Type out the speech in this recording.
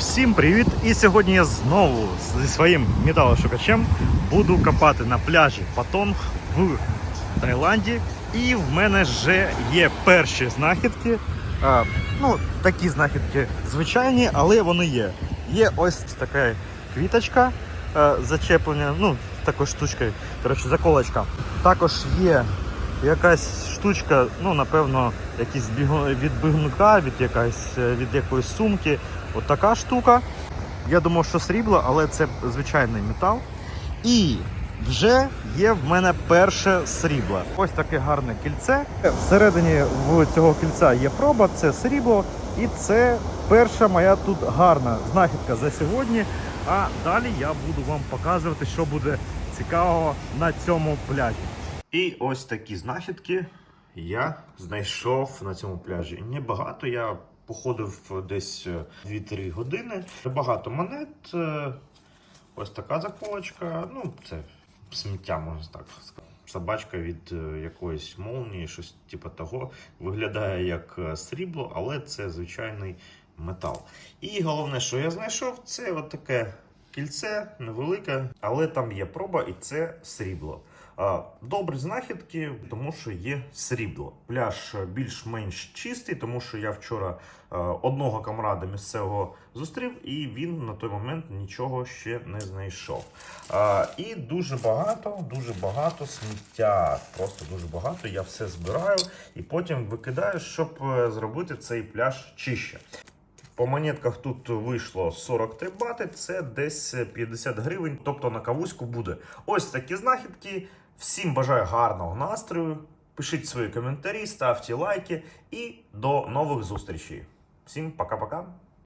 Всім привіт! І сьогодні я знову зі своїм металошукачем буду копати на пляжі Патонг в Таїланді. І в мене вже є перші знахідки. А, ну, такі знахідки звичайні, але вони є. Є ось така квіточка е, зачеплення, ну, такою штучкою, коротше, заколочка. Також є якась штучка, ну, напевно, бігу- від бігунка, від, якась, е, від якоїсь сумки. От така штука. Я думав, що срібло, але це звичайний метал. І вже є в мене перше срібло. Ось таке гарне кільце. Всередині в цього кільця є проба, це срібло, і це перша моя тут гарна знахідка за сьогодні. А далі я буду вам показувати, що буде цікавого на цьому пляжі. І ось такі знахідки я знайшов на цьому пляжі. Небагато, я походив десь е, 2-3 години. Багато монет. е, Ось така заколочка. Ну, це сміття, можна так сказати. Собачка від е, якоїсь молнії, щось типу того. Виглядає як е, срібло, але це звичайний метал. І головне, що я знайшов, це таке кільце невелике, але там є проба, і це срібло. Добрі знахідки, тому що є срібло. Пляж більш-менш чистий, тому що я вчора одного камрада місцевого зустрів, і він на той момент нічого ще не знайшов. І дуже багато, дуже багато сміття. Просто дуже багато. Я все збираю і потім викидаю, щоб е, зробити цей пляж чище. По монетках тут вийшло 43 бати, це десь 50 гривень, тобто на кавуську буде. Ось такі знахідки. Всім бажаю гарного настрою. Пишіть свої коментарі, ставте лайки і до нових зустрічей. Всім пока-пока.